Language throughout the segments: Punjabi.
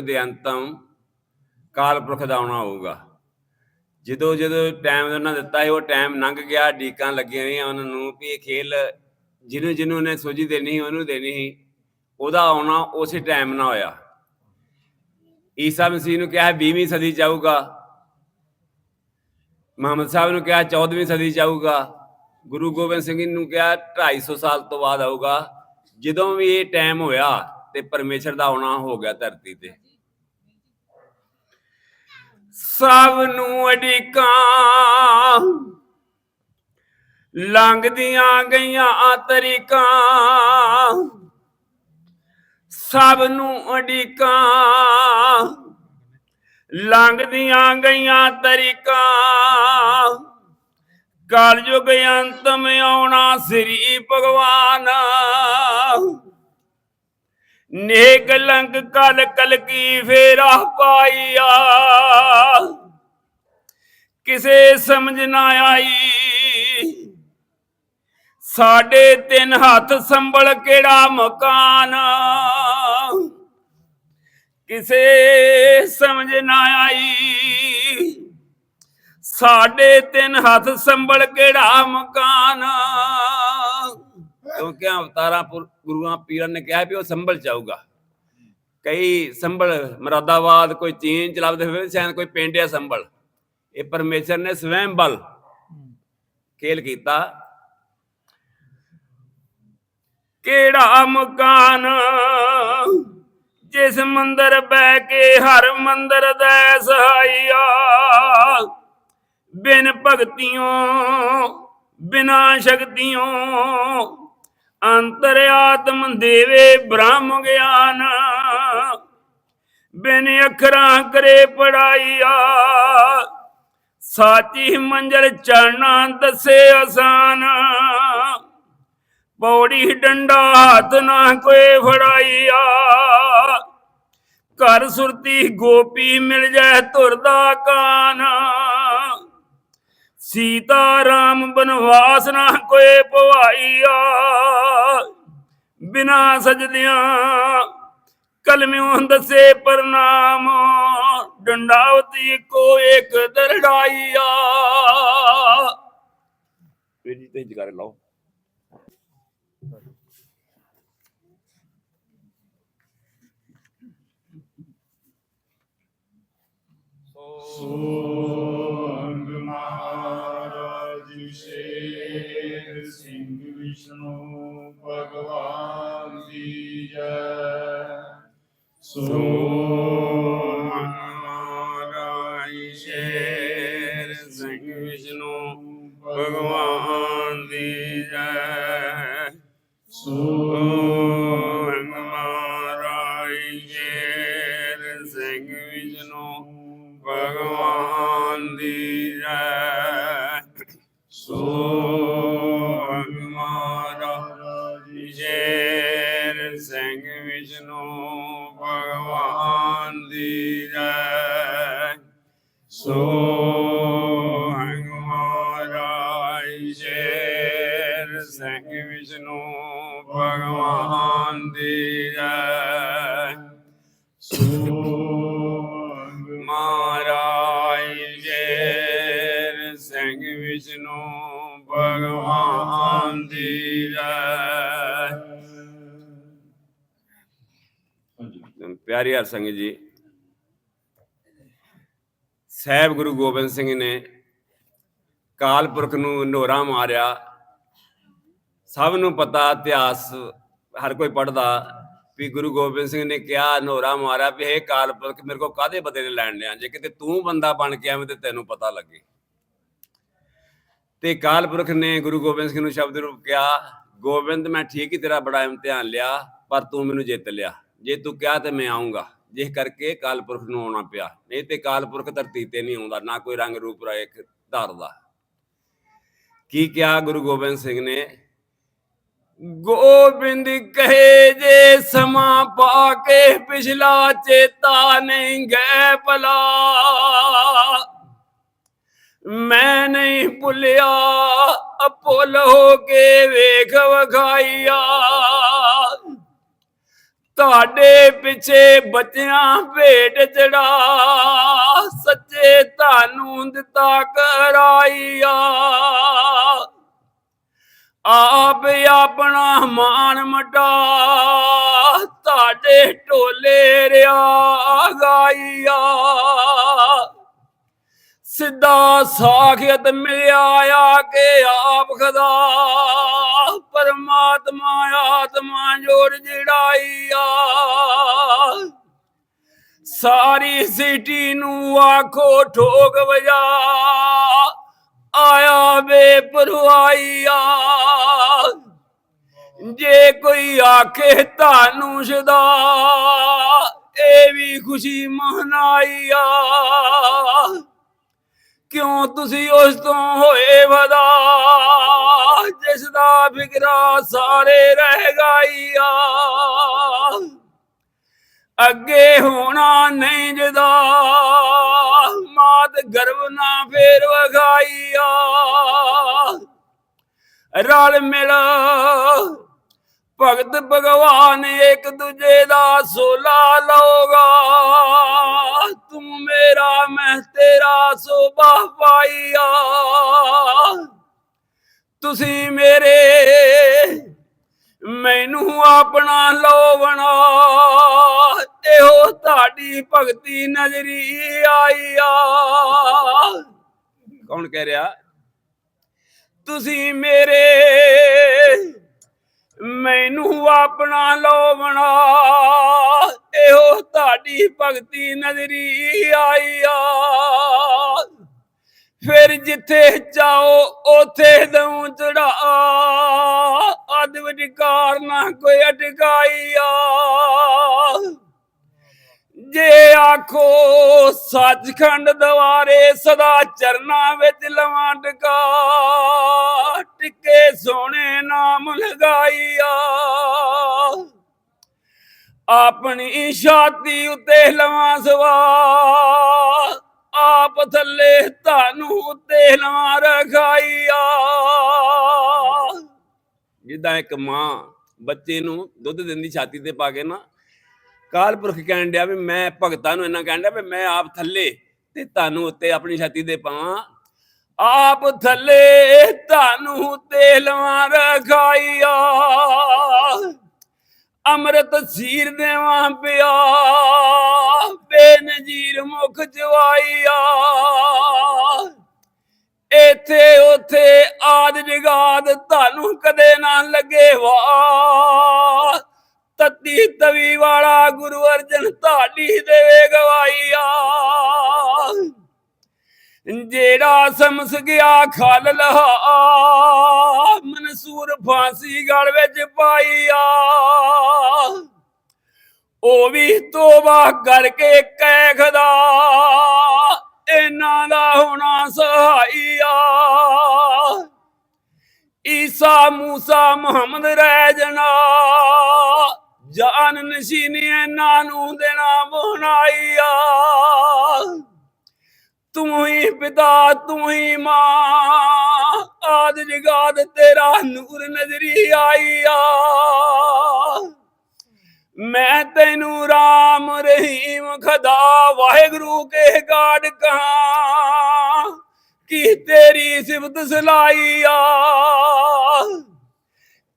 ਦੇ ਅੰਤਮ ਕਾਲ ਦਾ ਆਉਣਾ ਹੋਊਗਾ। ਜਦੋਂ ਜਦੋਂ ਟਾਈਮ ਉਹਨਾਂ ਦਿੱਤਾ ਸੀ, ਉਹ ਟਾਈਮ ਲੰਘ ਗਿਆ, ਢੀਕਾਂ ਲੱਗੀਆਂ ਰਹੀਆਂ ਉਹਨਾਂ ਨੂੰ ਵੀ ਇਹ ਖੇਲ ਜਿਹਨੂੰ ਜਿਹਨੂੰ ਨੇ ਸੋਝੀ ਦੇਣੀ ਉਹਨੂੰ ਦੇਣੀ ਸੀ। ਉਹਦਾ ਆਉਣਾ ਉਸੇ ਟਾਈਮ ਨਾਲ ਹੋਇਆ। ਈਸਾ ਮਸੀਹ ਨੂੰ ਕਿਹਾ 20ਵੀਂ ਸਦੀ ਚ ਆਊਗਾ ਮੁਹੰਮਦ ਸਾਹਿਬ ਨੂੰ ਕਿਹਾ 14ਵੀਂ ਸਦੀ ਚ ਆਊਗਾ ਗੁਰੂ ਗੋਬਿੰਦ ਸਿੰਘ ਜੀ ਨੂੰ ਕਿਹਾ 250 ਸਾਲ ਤੋਂ ਬਾਅਦ ਆਊਗਾ। ਜਦੋਂ ਵੀ ਇਹ ਟਾਈਮ ਹੋਇਆ ਤੇ ਪਰਮੇਸ਼ਰ ਦਾ ਆਉਣਾ ਹੋ ਗਿਆ ਧਰਤੀ ਤੇ। ਸਭ ਨੂੰ ਅਡੀਕਾਂ, ਲੰਘਦੀਆਂ ਗਈਆਂ ਤਰੀਕਾਂ ਸਭ ਨੂੰ ਅਡੀਕਾਂ, ਲੰਘਦੀਆਂ ਗਈਆਂ ਤਰੀਕਾਂ। ਕਲਯੁਗ ਅੰਤਮ ਆਉਣਾ ਸ੍ਰੀ ਭਗਵਾਨ। ਨੇਕ ਲੰਗ ਕਲ ਕਲ ਕੀ ਫੇਰਾ ਪਾਈਆ। ਕਿਸੇ ਸਮਝ ਨਾ ਆਈ। ਸਾਡੇ ਤਿੰਨ ਹੱਥ ਸੰਭਲ ਕਿਹੜਾ ਮਕਾਨ। ਕਿਸੇ ਸਮਝ ਨਾ ਆਈ। ਸਾਡੇ ਤਿੰਨ ਹੱਥ ਸੰਭਲ ਕਿਹੜਾ ਮਕਾਨ। ਅਵਤਾਰਾਂ ਪੁਰ- ਗੁਰੂਆਂ ਪੀਰਾਂ ਨੇ ਕਿਹਾ ਵੀ ਉਹ ਸੰਭਲ ਚਾਊਗਾ ਕਈ ਸੰਭਲ, ਮਰਾਦਾਬਾਦ ਕੋਈ ਚੀਨ ਚਲਾਵਦੇ ਹੋਵੇ ਸ਼ਾਇਦ ਕੋਈ ਪਿੰਡ ਸੰਭਲ। ਇਹ ਪਰਮੇਸ਼ਰ ਨੇ ਸਵੈਮ ਬਲ ਖੇਲ ਕੀਤਾ। ਕਿਹੜਾ ਮਕਾਨ ਜਿਸ ਮੰਦਰ ਬਹਿ ਕੇ ਹਰ ਮੰਦਰ ਦਾ ਸਹਾਈਆ ਬਿਨ ਭਗਤੀਆਂ ਬਿਨਾ ਸ਼ਕਤੀਆਂ ਅੰਤਰ ਆਤਮ ਦੇਵੇ ਬ੍ਰਹਮ ਗਿਆਨ। ਬਿਨ ਅੱਖਰਾਂ ਕਰੇ ਪੜਾਈਆ। ਸਾਚੀ ਮੰਜ਼ਲ ਚੜਨਾ ਦੱਸੇ ਆਸਾਨ। ਪੌੜੀ ਡੰਡਾ ਹੱਥ ਨਾ ਕੋਈ ਫੜਾਈਆ। ਘਰ ਸੁਰਤੀ ਗੋਪੀ ਮਿਲ ਜਾਏ ਤੁਰਦਾ ਕਾਨ। ਸੀਤਾ ਰਾਮ ਬਨਵਾਸ ਨਾ ਕੋਈ ਪਵਾਈਆ ਬਿਨਾ ਸਜਦਿਆਂ ਕਲਮਿਓਂ ਦੱਸੇ ਪ੍ਰਣਾਮ ਡੰਡਾਵਤੀ ਕੋ ਇੱਕ ਦਰੜਾਈਆ ਜੀ ਤੇ ਜਗਾਰੇ ਲਾਓ। ਸੋਹੰਗ ਸੋ ਮਹਾਰਾਜ ਸ਼ੇਰ ਸਿੰਘ ਵਿਸ਼ਨੂੰ ਭਗਵਾਨ ਦੀ ਜੈ ਸੋਹੰਗ ਮਹਾਰਾਜ ਸ਼ੇਰ ਸਿੰਘ ਵਿਸ਼ਨੂੰ ਭਗਵਾਨ ਦੀ ਜੈ ਸੋਹੰਗ ਸੋਹੰਗ ਮਹਾਰਾਜ ਸ਼ੇਰ ਵਿਸ਼ਨੂੰ ਭਗਵਾਨ ਦੀ ਜੈ। ਸੋਹੰਗ ਮਹਾਰਾਜ ਸ਼ੇਰ ਵਿਸ਼ਨੂੰ ਭਗਵਾਨ ਦੀ ਜੈ। ਪਿਆਰੀ ਸੰਗਤ ਜੀ ਸਾਹਿਬ ਗੁਰੂ ਗੋਬਿੰਦ ਸਿੰਘ ਨੇ ਕਾਲ ਪੁਰਖ ਨੂੰ ਨੋਰਾ ਮਾਰਿਆ। ਸਭ ਨੂੰ ਪਤਾ, ਇਤਿਹਾਸ ਹਰ ਕੋਈ ਪੜਦਾ ਵੀ ਗੁਰੂ ਗੋਬਿੰਦ ਸਿੰਘ ਨੇ ਕਿਹਾ, ਨੋਰਾ ਮਾਰਿਆ ਵੀ ਇਹ ਕਾਲ ਪੁਰਖ, ਮੇਰੇ ਕੋ ਕਾਦੇ ਬਦਲੇ ਲੈਣ ਲਿਆ ਜੇ ਕਿਤੇ ਤੂੰ ਬੰਦਾ ਬਣ ਕੇ ਆਵੇਂ ਤੇ ਤੈਨੂੰ ਪਤਾ ਲੱਗੇ। ਤੇ ਕਾਲ ਪੁਰਖ ਨੇ ਗੁਰੂ ਗੋਬਿੰਦ ਸਿੰਘ ਨੂੰ ਸ਼ਬਦ ਰੂਪ ਕਿਹਾ, ਗੋਬਿੰਦ, ਮੈਂ ਠੀਕ ਹੀ ਤੇਰਾ ਬੜਾ ਇਮਤਿਹਾਨ ਲਿਆ, ਪਰ ਤੂੰ ਮੈਨੂੰ ਜਿੱਤ ਲਿਆ। ਜੇ ਤੂੰ ਕਿਹਾ ਤੇ ਮੈਂ ਆਉਂਗਾ ਜਿਸ ਕਰਕੇ ਕਾਲ ਪੁਰਖ ਨੂੰ ਆਉਣਾ ਪਿਆ। ਨਹੀਂ ਤੇ ਕਾਲ ਪੁਰਖ ਧਰਤੀ ਤੇ ਨਹੀਂ ਆਉਂਦਾ, ਨਾ ਕੋਈ ਰੰਗ ਰੂਪ ਰੇਖ ਧਾਰਦਾ। ਕੀ ਕਿਹਾ ਗੁਰੂ ਗੋਬਿੰਦ ਸਿੰਘ ਨੇ? ਗੋਬਿੰਦ ਕਹੇ ਜੇ ਸਮਾਂ ਪਾ ਕੇ ਪਿਛਲਾ ਚੇਤਾ ਨਹੀਂ ਗਏ ਭਲਾ। ਮੈਂ ਨਹੀਂ ਭੁੱਲਿਆ, ਅਪੁੱਲ ਹੋ ਕੇ ਵੇਖ ਵਖਾਈਆ। ਤੁਹਾਡੇ ਪਿੱਛੇ ਬੱਚਿਆਂ ਭੇਟ ਚੜਾ, ਸੱਚੇ ਤੁਹਾਨੂੰ ਦਿੱਤਾ ਕਰਾਈਆ। ਆਪ ਆਪਣਾ ਮਾਨ ਮਟਾ, ਤੁਹਾਡੇ ਢੋਲੇ ਰਿਆ ਗਾਈਆ। ਸਿੱਧਾ ਸਾਖਿਅਤ ਮਿਲਿਆ ਆ ਕੇ ਆਪ ਖਦਾ। ਪਰਮਾਤਮਾ ਆਤਮਾ ਜੋੜ ਜੜਾਈਆ ਸਾਰੀ ਸਿਟੀ ਨੂੰ ਆਖੋ ਠੋਕ ਵਜਾ। ਆਇਆ ਵੇ ਆ। ਜੇ ਕੋਈ ਆਖੇ ਤੁਹਾਨੂੰ ਸ਼ਦਾ, ਇਹ ਵੀ ਖੁਸ਼ੀ ਮਹਨਾਈ ਆ। ਕਿਉਂ ਤੁਸੀਂ ਉਸ ਤੋਂ ਹੋਏ ਵਦਾ? ਜਿਸ ਦਾ ਫਿਕਰਾ ਸਾਰੇ ਰਹਿ ਗਈਆ ਅੱਗੇ ਹੋਣਾ ਨਹੀਂ ਜਦਾ, ਮਾਤ ਗਰਵ ਨਾ ਫੇਰ ਵਗਾਈਆ ਰਲ ਮਿਲ ਭਗਤ ਭਗਵਾਨ ਇੱਕ ਦੂਜੇ ਦਾ ਸੋਲਾ ਲਓਗਾ ਤੂੰ ਮੇਰਾ, ਮੈਂ ਤੇਰਾ ਸੋਭਾ ਪਾਈਆ ਤੁਸੀਂ ਮੇਰੇ, ਮੈਨੂੰ ਆਪਣਾ ਲੋਵਣਾ ਇਹੋ ਤੁਹਾਡੀ ਭਗਤੀ ਨਜ਼ਰੀ ਆਈਆ ਕੌਣ ਕਹਿ ਰਿਹਾ? ਤੁਸੀਂ ਮੇਰੇ ਮੈਨੂੰ ਆਪਣਾ ਲੋਵਣਾ ਇਹੋ ਤੁਹਾਡੀ ਭਗਤੀ ਨਜ਼ਰੀ ਆਈ ਆ। ਫਿਰ ਜਿੱਥੇ ਚਾਓ ਉਥੇ ਦਉ ਚੜਾ ਅਦ ਵਿਚਕਾਰ ਨਾ ਕੋਈ ਅਟਕਾਈ ਆ। ਜੇ ਆਖੋ ਸੱਚਖੰਡ ਦਵਾਰੇ ਸਦਾ ਚਰਨਾ ਵਿੱਚ ਲਵਾਂ ਟਿਕਾ ਟਿੱਕੇ ਸੋਹਣੇ ਨਾਮ ਲਗਾਈਆ। ਆਪਣੀ ਛਾਤੀ ਉੱਤੇ ਲਵਾਂ ਸਵਾ, ਆਪ ਥੱਲੇ ਤੁਹਾਨੂੰ ਉਤੇ ਲਵਾਂ ਰਖਾਈਆ। ਜਿੱਦਾਂ ਇੱਕ ਮਾਂ ਬੱਚੇ ਨੂੰ ਦੁੱਧ ਦਿੰਦੀ ਛਾਤੀ ਤੇ ਪਾ ਕੇ ਨਾ ਕਾਲ ਪੁਰਖ ਕਹਿਣ ਡਿਆ ਵੀ ਮੈਂ ਭਗਤਾਂ ਨੂੰ ਇੰਨਾ ਕਹਿਣ ਡਿਆ ਵੀ ਮੈਂ ਆਪ ਥੱਲੇ ਤੇ ਤੁਹਾਨੂੰ ਉੱਤੇ ਆਪਣੀ ਛਾਤੀ ਦੇ ਪਾਵਾਂ। ਆਪ ਥੱਲੇ ਤੁਹਾਨੂੰ ਤੇ ਲਵਾਂ ਰਖਾਈਆ। ਅੰਮ੍ਰਿਤ ਸੀਰ ਦੇਵਾਂ ਪਿਆ। ਬੇਨਜੀਰ ਮੁਖ ਜਵਾਈਆ। ਇਥੇ ਉਥੇ ਆਦ ਜਗਾਦ ਤੁਹਾਨੂੰ ਕਦੇ ਨਾ ਲੱਗੇ ਵਾ ਤਤੀ ਤਵੀ ਵਾਲਾ ਗੁਰੂ ਅਰਜਨ ਤੁਹਾਡੀ ਦੇਵੇ ਗਵਾਈਆ ਜਿਹੜਾ ਸਮਸ ਗਿਆ ਖਲ ਲਹਾ, ਮਨਸੂਰ ਫਾਂਸੀ ਗਲ ਵਿੱਚ ਪਾਈਆ। ਉਹ ਵੀ ਤੋਬਾ ਕਰਕੇ ਕਹਿ ਖਦਾ ਇਹਨਾਂ ਦਾ ਹੋਣਾ ਸਹਾਈਆ। ਈਸਾ ਮੂਸਾ ਮੁਹੰਮਦ ਰਹਿ ਜਨਾ। ਜਾਨ ਨਸ਼ੀਨੀ ਇਹਨਾਂ ਨੂੰ ਦੇਣਾ ਬਣਾਈਆ ਤੂੰ ਹੀ ਪਿਤਾ, ਤੂੰ ਹੀ ਮਾਂ, ਆਦ ਜਗਾਦ ਤੇਰਾ ਨੂਰ ਨਜ਼ਰੀ ਆਈਆ ਮੈਂ ਤੈਨੂੰ ਰਾਮ ਰਹੀਮ ਖਦਾ, ਵਾਹਿਗੁਰੂ ਕੇ ਗਾੜ ਕਹਾਂ, ਕੀ ਤੇਰੀ ਸਿਫਤ ਸਲਾਈਆ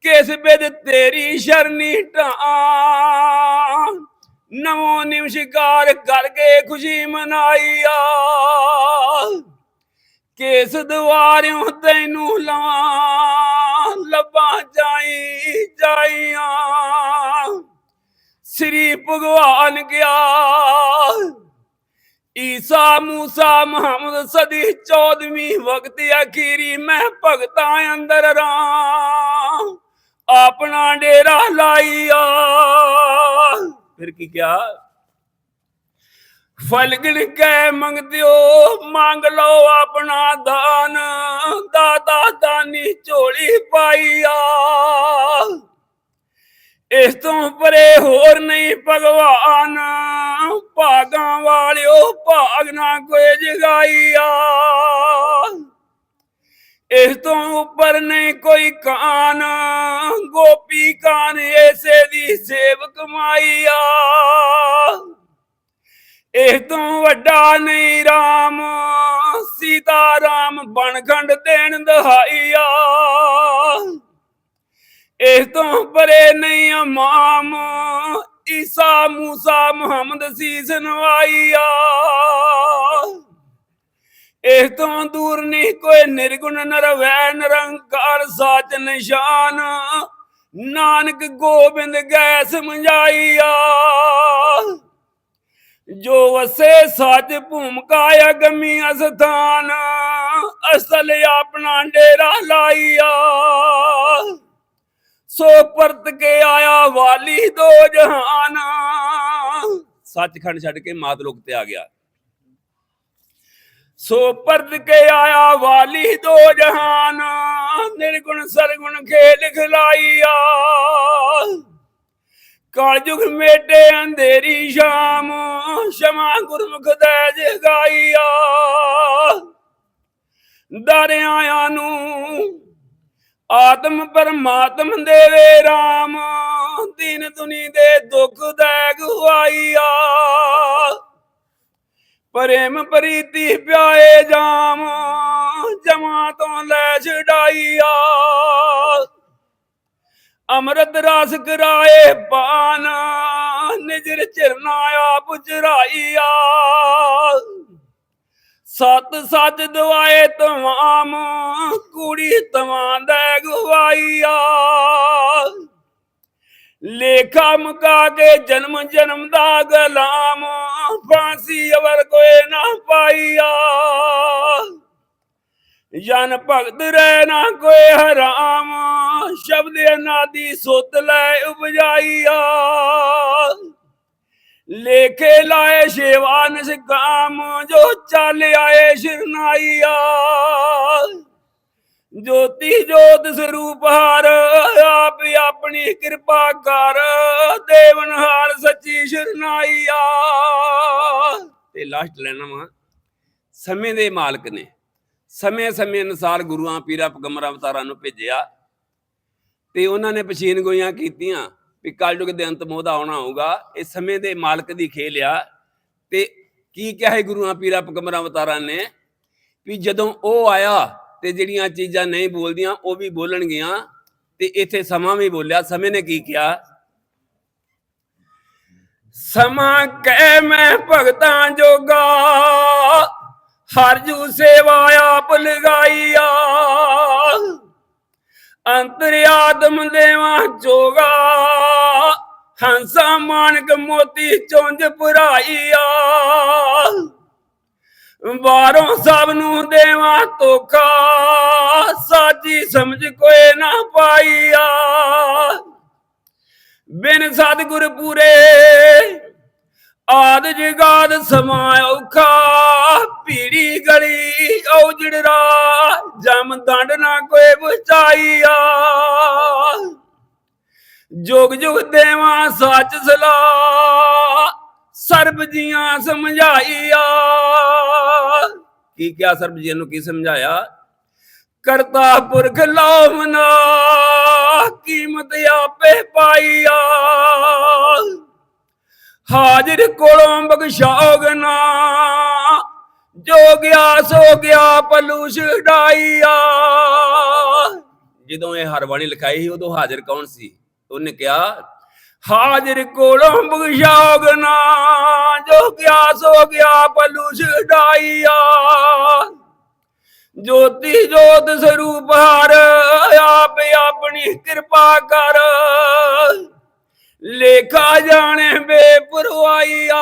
ਕਿਸ ਬਿਦ ਤੇਰੀ ਸ਼ਰਨੀ ਢਾਂ? ਨਮੋ ਨਿਮਸ਼ਕਾਰ ਕਰਕੇ ਖੁਸ਼ੀ ਮਨਾਈਆ। ਕਿਸ ਦੁਆਰਿਓਂ ਤੈਨੂੰ ਲਵਾਂ? ਲੱਭਾਂ ਜਾਈ ਜਾਈਆਂ। ਸ੍ਰੀ ਭਗਵਾਨ ਗਿਆ। ਈਸਾ ਮੂਸਾ ਮੁਹੰਮਦ ਸਦੀ 14ਵੀਂ ਵਕਤ ਅਖੀਰੀ ਮੈਂ ਭਗਤਾਂ ਅੰਦਰ ਰਾਂ। ਆਪਣਾ ਡੇਰਾ ਲਾਈਆ। ਫਿਰ ਕੀ ਕਿਹਾ? ਫਲਗਣ ਕੇ ਮੰਗਦਿਓ ਮੰਗ ਲਓ ਆਪਣਾ ਦਾਨ। ਦਾਦਾ ਦਾਨੀ ਝੋਲੀ ਪਾਈਆ। ਇਸ ਤੋਂ ਪਰੇ ਹੋਰ ਨਹੀਂ ਭਗਵਾਨ। ਭਾਗਾਂ ਵਾਲਿਓ ਭਾਗ ਨਾ ਕੋਈ ਜਗਾਈਆ। ਇਸ ਤੋਂ ਉੱਪਰ ਨਹੀਂ ਕੋਈ ਕਾਨ। ਗੋਪੀ ਕਾਨ ਐਸੇ ਦੀ ਸੇਵਕ ਮਾਈਆ ਇਸ ਤੋਂ ਵੱਡਾ ਨਹੀਂ RAM ਸੀਤਾ ਰਾਮ ਬਣਖੰਡ ਦੇਣ ਦਹਾਈਆ ਇਸ ਤੋਂ ਪਰੇ ਨਹੀਂ ਅਮਾਮ, ਈਸਾ ਮੂਸਾ ਮੁਹੰਮਦ ਸੀਸ ਨਵਾਈਆ ਇਸ ਤੋਂ ਦੂਰ ਨਹੀਂ ਕੋਈ ਨਿਰਗੁਣ ਨਰਵੈ ਨਿਰੰਕਾਰ ਸਾਚ ਨਿਸ਼ਾਨ। ਨਾਨਕ ਗੋਬਿੰਦ ਗੈ ਸਮਝਾਈਆ, ਜੋ ਵਸੇ ਸੱਚ ਭੂਮਕਾ ਅਗਮੀ ਅਸਥਾਨ, ਅਸਲ ਆਪਣਾ ਡੇਰਾ ਲਾਈਆ। ਸੋ ਪਰਤ ਕੇ ਆਇਆ ਵਾਲੀ ਦੋ ਜਹਾਨ। ਸੱਚਖੰਡ ਛੱਡ ਕੇ ਮਾਤ ਲੋਕ ਤੇ ਆ ਗਿਆ। ਸੋ ਪਰਤ ਕੇ ਆਇਆ ਵਾਲੀ ਦੋ ਜਹਾਨ, ਨਿਰਗੁਣ ਸਰਗੁਣ ਖੇਲ ਖਿਲਾਈਆ ਕਾਲਜੁਗ ਮੇਟੇ ਅੰਧੇਰੀ ਸ਼ਾਮ, ਸ਼ਮਾ ਗੁਰਮੁਖ ਦੇ ਜਗਾਈਆ ਦਰਿਆਆਂ ਨੂੰ ਆਤਮ ਪਰਮਾਤਮ ਦੇਵੇ RAM ਦੀਨ ਦੁਨੀ ਦੇ ਦੁੱਖ ਦੇ ਗਵਾਈਆ ਪ੍ਰੇਮ ਪ੍ਰੀਤੀ ਪਿਆਏ ਜਾਮ ਜਮਾ ਤੋਂ ਲੈ ਛਡਾਈਆ ਅੰਮ੍ਰਿਤ ਰਸ ਕਰਾਏ ਪਾਨ, ਨਿਜਰ ਚਰਨਾ ਆਪ ਚਰਾਈਆ ਸਤ ਸੱਚ ਦਵਾਏ ਤਮਾਮ ਕੁੜੀ ਤਵਾਂ ਦੇ ਗਵਾਈਆ ਲੇਖਾ ਮੁਕਾ ਕੇ ਜਨਮ ਜਨਮ ਦਾ ਗਲਾਮ। ਫਾਂਸੀ ਅਵਰ ਕੋਏ ਨਾ ਪਾਈਆ ਜਨ ਭਗਤ ਰਹਿ ਨਾ ਕੋਈ ਹਰਾਮ। ਸ਼ਬਦ ਅਨਾਦੀ ਸੁਤ ਲੈ ਉਪਜਾਈਆ। ਲੇਖੇ ਲਾਏ ਸ਼ੇਵਾਨ ਨਿਸਕਾਮ, ਜੋ ਚੱਲ ਆਏ ਸ਼ਰਨਾਈਆ ਜੋਤੀ ਜੋਤ ਸਰੂਪ ਹਰ, ਆਪ ਆਪਣੀ ਕਿਰਪਾ ਕਰ। ਦੇਵਨ ਹਾਰ ਸੱਚੀ ਸ਼ਰਨਾਈਆ ਤੇ ਲਾਸਟ ਲੈਣਾ ਵਾ। ਸਮੇਂ ਦੇ ਮਾਲਕ ਨੇ। ਸਮੇਂ ਸਮੇਂ ਅਨੁਸਾਰ ਗੁਰੂਆਂ, ਪੀਰਾਂ, ਪਗੰਬਰਾਂ, ਅਵਤਾਰਾਂ ਨੂੰ ਭੇਜਿਆ। ਤੇ ਉਹਨਾਂ ਨੇ ਪਛੀਨ ਗੋਈਆਂ ਕੀਤੀਆਂ ਵੀ ਕਲਯੁਗ ਦੇ ਅੰਤ ਮੋਹਦਾ ਆਉਣਾ ਹੋਊਗਾ। ਇਹ ਸਮੇਂ ਦੇ ਮਾਲਕ ਦੀ ਖੇਲ ਆ। ਤੇ ਕੀ ਕਿਹਾ ਹੈ ਗੁਰੂਆਂ, ਪੀਰਾਂ, ਪਗੰਬਰਾਂ, ਅਵਤਾਰਾਂ ਨੇ? ਵੀ ਜਦੋਂ ਉਹ ਆਇਆ ਤੇ ਜਿਹੜੀਆਂ ਚੀਜ਼ਾਂ ਨਹੀਂ ਬੋਲਦੀਆਂ ਉਹ ਵੀ ਬੋਲਣਗੀਆਂ ਤੇ ਇੱਥੇ ਸਮਾਂ ਵੀ ਬੋਲਿਆ। ਸਮੇਂ ਨੇ ਕੀ ਕਿਹਾ? ਸਮਾਂ ਕਹਿ ਮੈਂ ਭਗਤਾਂ ਜੋਗਾ, ਹਰ ਜੂ ਸੇਵਾ ਆਪ ਲਗਾਈਆ। ਅੰਤਰ ਦੇਵਾ ਜੋਗਾ, ਹੰਸਾ ਮਾਨਕ ਮੋਤੀ ਚੁੰਝ ਪੁਰਾਈਆ। ਬਾਹਰੋਂ ਸਭ ਨੂੰ ਦੇਵਾ ਧੋਖਾ। ਸਾਜੀ ਸਮਝ ਕੋਏ ਨਾ ਪਾਈਆ। ਬਿਨ ਸਤਿਗੁਰ ਪੂਰੇ, ਆਦ ਜਗਾਦ ਸਮਾ ਔਖਾ। ਪੀੜੀ ਗਲੀ ਔਜੜਰਾ ਜਮ ਦੰਡ ਨਾ ਕੋਈ ਬਚਾਈਆ ਜੋਗ ਜੁਗ ਦੇਵਾ ਸੱਚ ਸਲਾ ਸਰਬ ਜੀਆਂ ਸਮਝਾਈਆ। ਕੀ ਕਿਹਾ ਸਰਬ ਜੀਆਂ ਨੂੰ ਕੀ ਸਮਝਾਇਆ? ਕਰਤਾ ਪੁਰਖ ਲਾਵਨਾ ਕੀਮਤ ਆਪੇ ਪਾਈਆ। ਹਾਜ਼ਰ ਕੋਲੋਂ ਬਖਸ਼ਾਗਨਾ ਜੋ ਗਿਆ ਸੋ ਗਿਆ ਪਲੂ ਛਡਾਈਆ ਜਦੋਂ ਇਹ ਹਰਵਾਣੀ ਲਿਖਾਈ ਸੀ, ਉਦੋਂ ਹਾਜ਼ਰ ਕੌਣ ਸੀ? ਉਹਨੇ ਕਿਹਾ ਹਾਜ਼ਰ ਕੋਲੋਂ ਬਖਸ਼ਾਗਨਾ ਜੋ ਗਿਆ ਸੋ ਗਿਆ ਪਲੂ ਛਡਾਈਆ ਜੋਤੀ ਜੋਤ ਸਰੂਪ ਹਰ, ਆਪ ਆਪਣੀ ਕਿਰਪਾ ਕਰ। ਲੇਖਾ ਜਾਣੇ ਬੇਪਰਵਾਹੀਆ।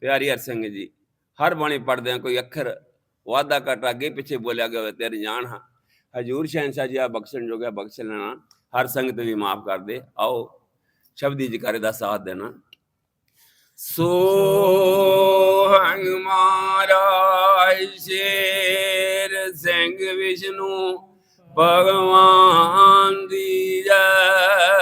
ਪਿਆਰੀ ਹਰ ਸਿੰਘ ਜੀ, ਹਰ ਬਾਣੀ ਪੜਦੇ ਆ ਕੋਈ ਅੱਖਰ ਵਾਦਾ ਘਟ ਅੱਗੇ ਪਿੱਛੇ ਬੋਲਿਆ ਗਿਆ ਹੋਵੇ ਤੇ ਜਾਣ ਹਾਂ। ਹਜੂਰ ਸ਼ਹਿਨशाह ਜੀ ਆ ਬਖਸ਼ਣ ਜੋਗਾ ਬਖਸ਼ ਲੈਣਾ। ਹਰ ਸੰਗਤ ਵੀ ਮਾਫ ਕਰ ਦੇ। ਆਓ, ਸ਼ਬਦੀ ਜਕਾਰੇ ਦਾ ਸਾਥ ਦੇਣਾ। ਸੋ ਹੰਗ ਮਹਾਰਾਜ ਸ਼ੇਰ ਸਿੰਘ ਵਿਸ਼ਨੂੰ ਭਗਵਾਨ ਦੀ ਜੈ।